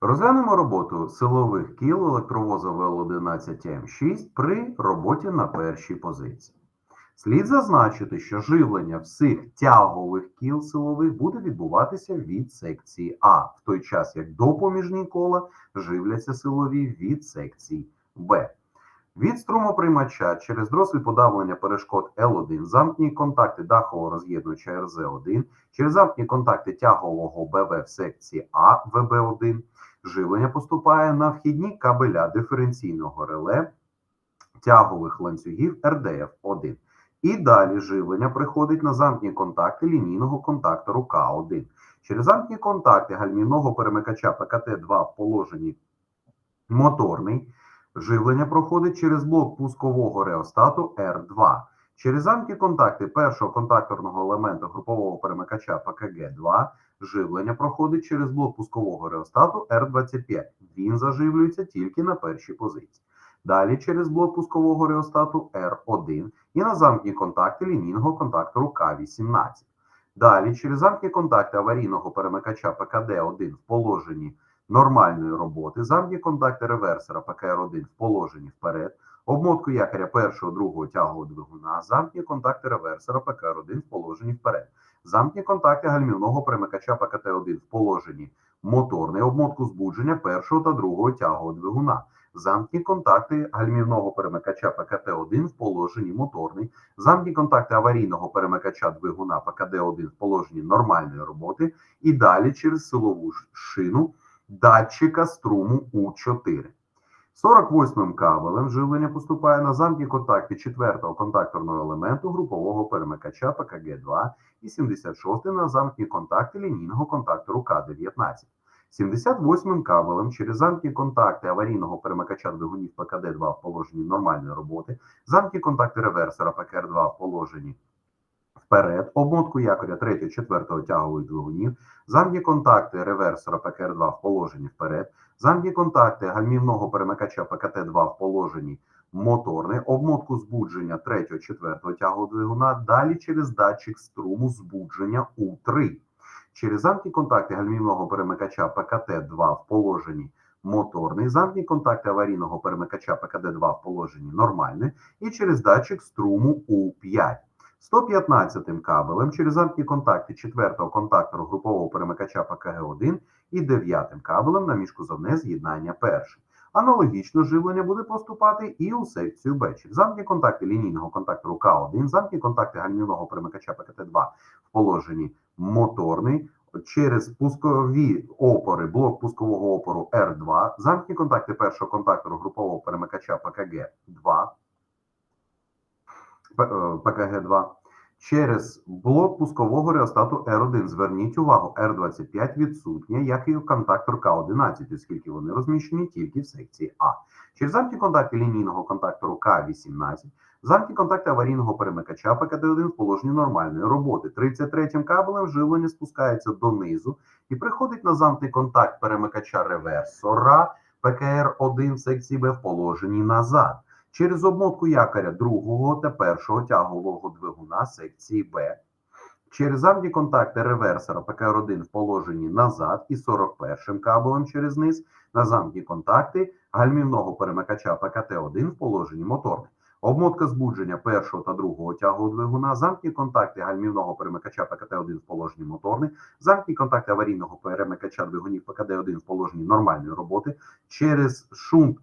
Розглянемо роботу силових кіл електровоза ВЛ-11М6 при роботі на першій позиції. Слід зазначити, що живлення всіх тягових кіл силових буде відбуватися від секції А, в той час як допоміжні кола живляться силові від секції Б. Від струмоприймача через дросель подавлення перешкод L1, замкні контакти дахового роз'єднувача РЗ1, через замкні контакти тягового БВ в секції А ВБ1, живлення поступає на вхідні кабеля диференційного реле тягових ланцюгів РДФ1. І далі живлення приходить на замкні контакти лінійного контактору К1. Через замкні контакти гальмівного перемикача ПКТ-2 в положенні моторний. Живлення проходить через блок пускового реостату R2. Через замки контакти першого контакторного елемента групового перемикача ПКГ2 живлення проходить через блок пускового реостату R25. Він заживлюється тільки на першій позиції. Далі через блок пускового реостату R1 і на замкні контакти лінійного контактору К18. Далі через замкні контакти аварійного перемикача ПКД1 в положенні нормальної роботи, замкні контакти реверсора ПКР1 в положенні вперед, обмотку якоря першого, другого тягового двигуна, замкні контакти реверсора ПКР1 в положенні вперед, замкні контакти гальмівного перемикача ПКТ1 в положенні. Моторний, обмотку збудження першого та другого тягового двигуна, замкні контакти гальмівного перемикача ПКТ1 в положенні моторний, замкні контакти аварійного перемикача двигуна ПКД1 в положенні нормальної роботи. І далі через силову шину датчика струму У4. 48-м кабелем живлення поступає на замки контакти 4-го контакторного елементу групового перемикача ПКГ2 і 76 на замки контакти лінійного контактору К19. 78-м кабелем через замки контакти аварійного перемикача двигунів ПКД2 в положенні нормальної роботи, замки контакти реверсора ПКР2 в положенні вперед, обмотку якоря 3-4 тягових двигунів, замні контакти реверсора ПКР2 в положенні вперед, замні контакти гальмівного перемикача ПКТ2 в положенні моторне, обмотку збудження 3-4 тягового двигуна, далі через датчик струму збудження У3. Через замки контакти гальмівного перемикача ПКТ2 в положенні моторний, замкні контакти аварійного перемикача ПКД2 в положенні нормальне і через датчик струму У5. 115 кабелем через замкні контакти 4-го контактору групового перемикача ПКГ1 і 9 кабелем на міжкузовне з'єднання першим. Аналогічно живлення буде поступати і у секцію Б. Через замкні контакти лінійного контактору К1, замкні контакти гальмівного перемикача ПКТ2 в положенні моторний, через пускові опори, блок пускового опору R2, замкні контакти першого контактору групового перемикача ПКГ2, ПКГ2 через блок пускового реостату R1. Зверніть увагу, R25 відсутнє, як і контактор К11, оскільки вони розміщені тільки в секції А. Через контакти лінійного контактору К18, замки контакти аварійного перемикача ПКД1 в положенні нормальної роботи. 33-м кабелем живлення спускається донизу і приходить на замкний контакт перемикача реверсора ПКР1 в секції Б в положенні назад через обмотку якоря другого та першого тягового двигуна секції Б, через замні контакти реверсора ПКР1 в положенні назад і 41 кабелем через низ на замкі контакти гальмівного перемикача ПКТ1 в положенні моторних. Обмотка збудження першого та другого тягового двигуна, замкні контакти гальмівного перемикача ПКТ1 в положенні моторний, замкні контакти аварійного перемикача двигунів ПКД1 в положенні нормальної роботи, через шунт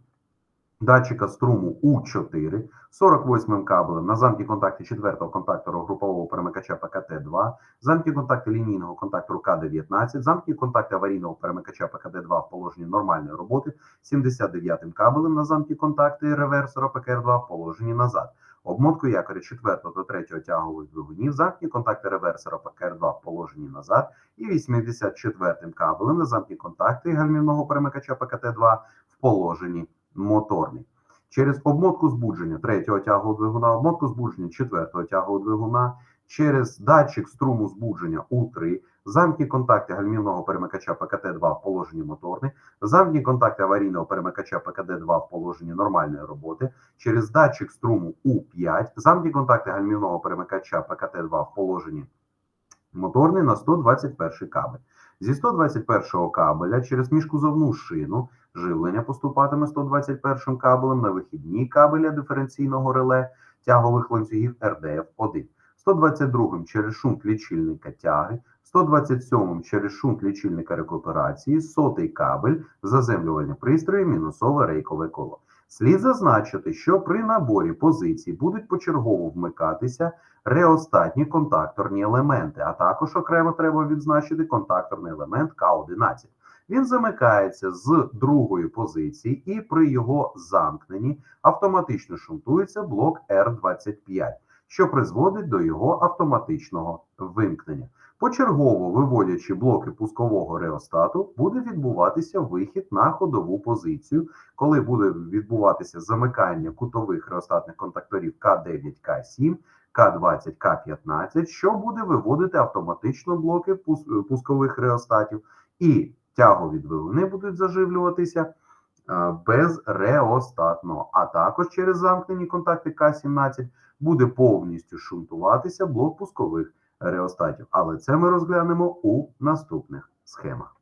датчика струму У4, 48 кабелем на замки контакти 4-го контактору групового перемикача ПКТ2, замки контакти лінійного контактору К19, замки контакти аварійного перемикача ПКД2 в положенні нормальної роботи, 79 кабелем на замки контакти реверсора ПКР2 в положенні назад. Обмотку якоря 4 та 3 тягових двигунів, замки контакти реверсора ПКР2 в положенні назад і 84 кабелем на замки контакти гальмівного перемикача ПКТ2 в положенні моторний. Через обмотку збудження третього тягового двигуна, обмотку збудження четвертого тягового двигуна, через датчик струму збудження У3, замки контакти гальмівного перемикача ПКТ2 в положенні моторний, замки контакти аварійного перемикача ПКД2 в положенні нормальної роботи, через датчик струму У5, замки контакти гальмівного перемикача ПКТ2 в положенні моторний на 121 кабель. Зі 121 кабеля через міжкузовну шину живлення поступатиме 121 кабелем на вихідні кабеля диференційного реле тягових ланцюгів РДФ-1, 122 через шунт лічильника тяги, 127 через шунт лічильника рекуперації, сотий кабель, заземлювальні пристрої, мінусове рейкове коло. Слід зазначити, що при наборі позицій будуть почергово вмикатися реостатні контакторні елементи, а також окремо треба відзначити контакторний елемент К11. Він замикається з другої позиції і при його замкненні автоматично шунтується блок R25, що призводить до його автоматичного вимкнення. Почергово виводячи блоки пускового реостату, буде відбуватися вихід на ходову позицію, коли буде відбуватися замикання кутових реостатних контакторів К9, К7, К20, К15, що буде виводити автоматично блоки пускових реостатів, і тягові вилини будуть заживлюватися е, безреостатно, а також через замкнені контакти К17 буде повністю шунтуватися блок пускових реостатів. Але це ми розглянемо у наступних схемах.